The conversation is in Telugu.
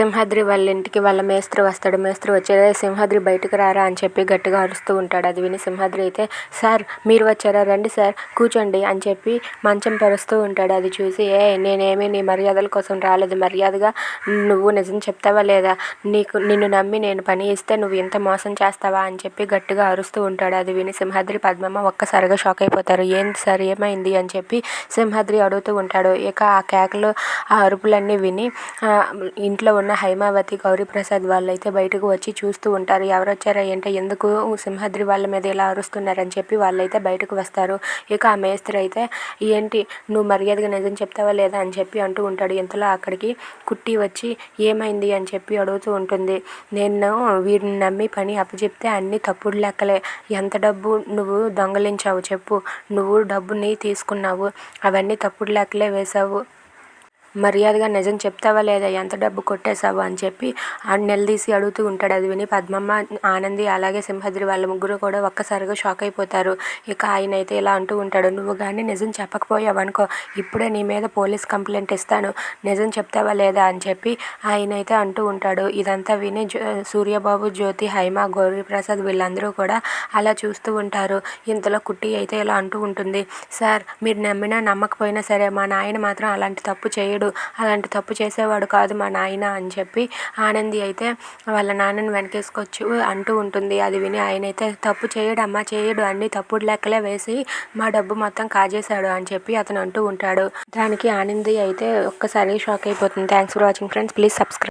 సింహాద్రి వాళ్ళ ఇంటికి వాళ్ళ మేస్త్రి వస్తాడు. మేస్త్రి వచ్చేదే సింహాద్రి బయటకు రారా అని చెప్పి గట్టిగా అరుస్తూ ఉంటాడు. అది విని సింహాద్రి అయితే సార్ మీరు వచ్చారా? రండి సార్ కూర్చోండి అని చెప్పి మంచం పరుస్తూ ఉంటాడు. అది చూసి ఏ నేనేమి నీ మర్యాదల కోసం రాలేదు. మర్యాదగా నువ్వు నిజం చెప్తావా లేదా? నీకు నిన్ను నమ్మి నేను పని ఇస్తే నువ్వు ఇంత మోసం చేస్తావా? అని చెప్పి గట్టిగా అరుస్తూ ఉంటాడు. అది విని సింహాద్రి పద్మమ్మ ఒక్కసారిగా షాక్ అయిపోతారు. ఏంది సార్ ఏమైంది? అని చెప్పి సింహాద్రి అడుగుతూ ఉంటాడు. ఇక ఆ కేకలు ఆ అరుపులన్నీ విని ఇంట్లో ఉన్న హైమావతి గౌరీప్రసాద్ వాళ్ళు అయితే బయటకు వచ్చి చూస్తూ ఉంటారు. ఎవరొచ్చారా ఏంటో ఎందుకు సింహాద్రి వాళ్ళ మీద ఇలా అరుస్తున్నారని చెప్పి వాళ్ళైతే బయటకు వస్తారు. ఇక ఆ మేస్త్రి అయితే ఏంటి నువ్వు మర్యాదగా నిజం చెప్తావా లేదా? అని చెప్పి అంటూ ఉంటాడు. ఇంతలో అక్కడికి కుట్టి వచ్చి ఏమైంది? అని చెప్పి అడుగుతూ ఉంటుంది. నేను వీడిని నమ్మి పని అప్పచెప్తే అన్ని తప్పుడు లెక్కలే. ఎంత డబ్బు నువ్వు దొంగలించావు చెప్పు. నువ్వు డబ్బుని తీసుకున్నావు. అవన్నీ తప్పుడు లెక్కలే వేశావు. మర్యాదగా నిజం చెప్తావా లేదా? ఎంత డబ్బు కొట్టేశావు అని చెప్పి ఆ నిలదీసి అడుగుతూ ఉంటాడు. అది విని పద్మమ్మ ఆనంది అలాగే సింహాద్రి వాళ్ళ ముగ్గురు కూడా ఒక్కసారిగా షాక్ అయిపోతారు. ఇక ఆయన అయితే ఇలా అంటూ ఉంటాడు. నువ్వు కానీ నిజం చెప్పకపోయావు అనుకో ఇప్పుడే నీ మీద పోలీస్ కంప్లైంట్ ఇస్తాను. నిజం చెప్తావా లేదా? అని చెప్పి ఆయన అయితే అంటూ ఉంటాడు. ఇదంతా విని సూర్యబాబు జ్యోతి హైమ గౌరీప్రసాద్ వీళ్ళందరూ కూడా అలా చూస్తూ ఉంటారు. ఇంతలో కుట్టి అయితే ఇలా అంటూ ఉంటుంది. సార్ మీరు నమ్మినా నమ్మకపోయినా సరే మా నాయన మాత్రం అలాంటి తప్పు చేయడు. అలాంటి తప్పు చేసేవాడు కాదు మా నాయన అని చెప్పి ఆనంది అయితే వాళ్ళ నాన్నని వెనకేసుకొచ్చి అంటూ ఉంటుంది. అది విని ఆయన అయితే తప్పు చేయడు అమ్మ చేయడు అన్ని తప్పుడు లెక్కలే వేసి మా డబ్బు మొత్తం కాజేశాడు అని చెప్పి అతను అంటూ ఉంటాడు. దానికి ఆనంది అయితే ఒక్కసారి షాక్ అయిపోతుంది. Thanks for watching friends please subscribe